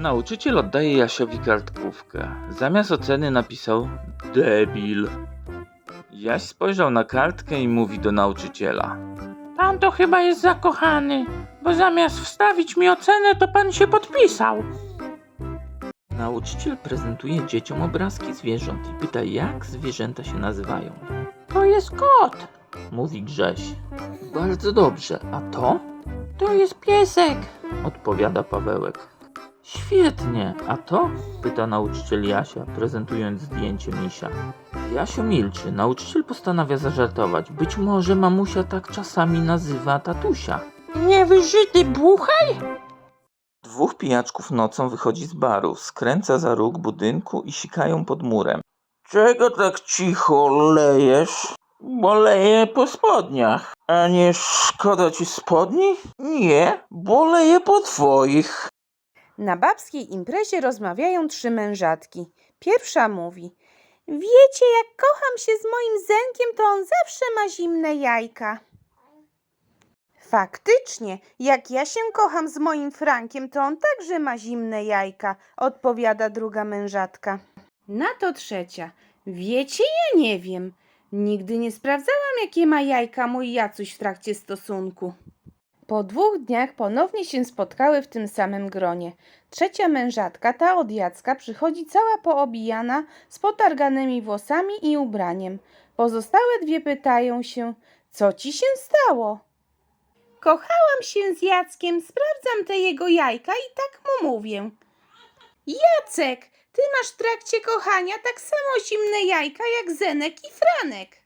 Nauczyciel oddaje Jasiowi kartkówkę. Zamiast oceny napisał debil. Jaś spojrzał na kartkę i mówi do nauczyciela. Pan to chyba jest zakochany, bo zamiast wstawić mi ocenę, to pan się podpisał. Nauczyciel prezentuje dzieciom obrazki zwierząt i pyta, jak zwierzęta się nazywają. To jest kot, Mówi Grześ. Bardzo dobrze, a to? to jest piesek. Odpowiada Pawełek. Świetnie, a to? Pyta nauczyciel Jasia, prezentując zdjęcie misia. Jasio milczy. Nauczyciel postanawia zażartować. Być może mamusia tak czasami nazywa tatusia. Niewyżyty buchaj? Dwóch pijaczków nocą wychodzi z baru, skręca za róg budynku i sikają pod murem. Czego tak cicho lejesz? Bo leję po spodniach. A nie szkoda ci spodni? Nie, bo leję po twoich. Na babskiej imprezie rozmawiają trzy mężatki. Pierwsza mówi: Wiecie, jak kocham się z moim zenkiem, to on zawsze ma zimne jajka. Faktycznie, jak ja się kocham z moim Frankiem, to on także ma zimne jajka, odpowiada druga mężatka. Na to trzecia. Wiecie, ja nie wiem. Nigdy nie sprawdzałam, jakie ma jajka mój Jacuś w trakcie stosunku. Po dwóch dniach ponownie się spotkały w tym samym gronie. Trzecia mężatka, ta od Jacka, przychodzi cała poobijana, z potarganymi włosami i ubraniem. Pozostałe dwie pytają się, co ci się stało? Kochałam się z Jackiem, sprawdzam te jego jajka i tak mu mówię. Jacek, ty masz w trakcie kochania tak samo zimne jajka jak Zenek i Franek.